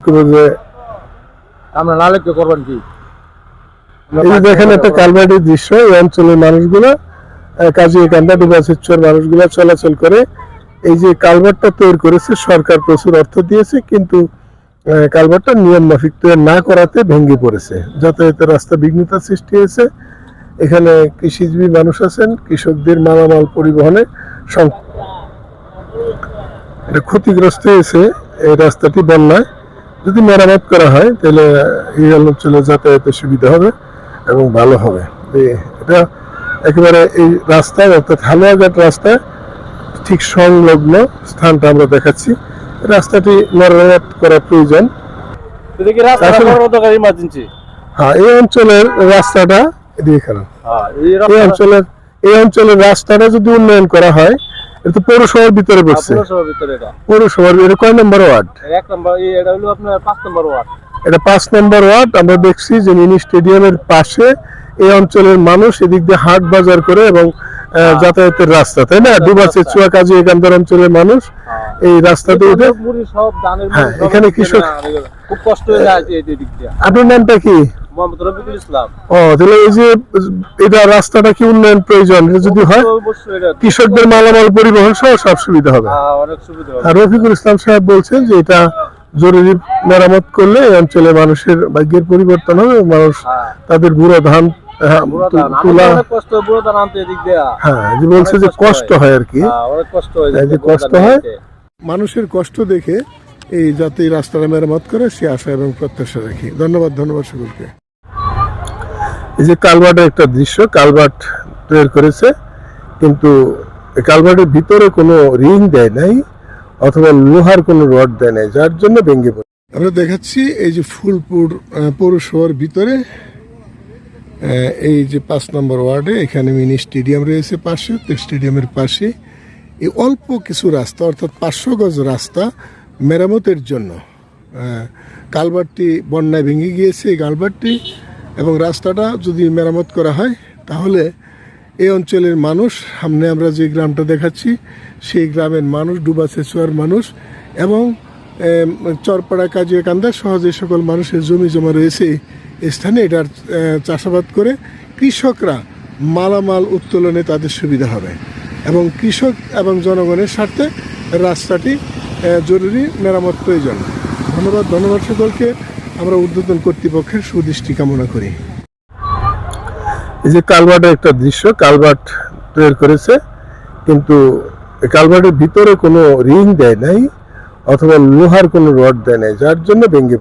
করব যে আমরা না করবেন কি? এই দেখেন একটা কালভার্টের দৃশ্য এই অঞ্চলের মানুষগুলো কাজী কান্দা ডুবাচের মানুষগুলো চলাচল করে। এই যে কালভারটা তৈরি করেছে সরকার প্রচুর অর্থ দিয়েছে কিন্তু কালভারটা নিয়ম মাফিক তৈরি না করাতে ভেঙে পড়েছে। যাতায়াতের রাস্তা বিঘ্নতা সৃষ্টি হয়েছে। এখানে কৃষিজীবী মানুষ আছেন কৃষকদের মালামাল পরিবহনে ক্ষতিগ্রস্ত হয়েছে এই রাস্তাটি বন্যায়। যদি মেরামত করা হয় তাহলে এই অঞ্চলে যাতায়াতের সুবিধা হবে এবং ভালো হবে। এটা একেবারে এই রাস্তায় অর্থাৎ হালুয়াঘাট রাস্তায় ঠিক সংলগ্ন স্থানটা আমরা দেখাচ্ছি। রাস্তাটি মেরামত করা প্রয়োজন। হ্যাঁ এই অঞ্চলের রাস্তাটা খারাপ হ্যাঁ এই অঞ্চলের এই অঞ্চলের রাস্তাটা যদি উন্নয়ন করা হয় এটা তো পৌরসভার ভিতরে পড়ছে পৌরসভার ভিতরে এটা। পৌরসভার এটা কয় নম্বর ওয়ার্ড? এক নম্বর এটা হলো আপনার পাঁচ নম্বর ওয়ার্ড। এটা পাঁচ নম্বর ওয়ার্ড আমরা দেখছি যে মিনি স্টেডিয়ামের পাশে এই অঞ্চলের মানুষ এদিক দিয়ে হাট বাজার করে এবং যাতায়াতের রাস্তা তাই না? ডুবাচে চুয়া কাজী এখানকার অঞ্চলের মানুষ এই রাস্তাতে উঠে হ্যাঁ, এখানে কৃষক- খুব কষ্ট হয়ে যায় আপনার নামটা কি? মোহাম্মদ রফিকুল ইসলাম। ও তাহলে এই যে এটা রাস্তাটা কি উন্নয়ন প্রয়োজন? যদি হয় কৃষকদের মালামাল পরিবহন সহ সব সুবিধা হবে। হ্যাঁ, অনেক সুবিধা হবে। আর রফিকুল ইসলাম সাহেব বলছেন যে এটা জরুরি মেরামত করলে এই অঞ্চলে মানুষের ভাগ্যের পরিবর্তন হবে মানুষ হ্যাঁ। তাদের বুড়ো ধান হ্যাঁ, তুলা হ্যাঁ যে বলছে যে কষ্ট হয় আর কি। হ্যাঁ, হয়ে যে কষ্ট হয়? মানুষের কষ্ট দেখে এই যাতে রাস্তাটা মেরামত করে সে আশা এবং প্রত্যাশা রাখি। ধন্যবাদ ধন্যবাদ সকলকে। এই যে কালভার্টের একটা দৃশ্য কালভার্ট তৈরি করেছে কিন্তু কালভার্টের ভিতরে কোনো রিং দেয় নাই অথবা লোহার কোনো রড দেয় নাই যার জন্য ভেঙে পড়ে। আমরা দেখাচ্ছি এই যে ফুলপুর পৌরসভার ভিতরে এই যে পাঁচ নম্বর ওয়ার্ডে এখানে মিনি স্টেডিয়াম রয়েছে পাশে তো স্টেডিয়ামের পাশে এই অল্প কিছু রাস্তা অর্থাৎ পাঁচশো গজ রাস্তা মেরামতের জন্য আহ, কালভার্টটি বন্যায় ভেঙে গিয়েছে। এই কালভার্টটি এবং রাস্তাটা যদি মেরামত করা হয়, তাহলে এই অঞ্চলের মানুষ, সামনে আমরা যে গ্রামটা দেখাচ্ছি, সেই গ্রামের মানুষ ডুবাচেচুয়ার মানুষ এবং চরপাড়া কাজিয়া কান্দা সহ যে সকল মানুষের জমি জমা রয়েছে স্থানে। এটার চাষাবাদ করে কৃষকরা মালামাল উত্তোলনে তাদের সুবিধা হবে এবং কৃষক এবং জনগণের স্বার্থে রাস্তাটি জরুরি মেরামত প্রয়োজন। ধন্যবাদ ধন্যবাদ সকলকে। আমরা উদ্বোধন কর্তৃপক্ষের সুদৃষ্টি কামনা করি এই যে কালভার্টের একটা দৃশ্য, কালভার্ট তৈরি করেছে, কিন্তু কালভার্টের ভিতরে কোনো রিং দেয় নাই, অথবা লোহার কোনো রড দেয় নাই, যার জন্য ভেঙে।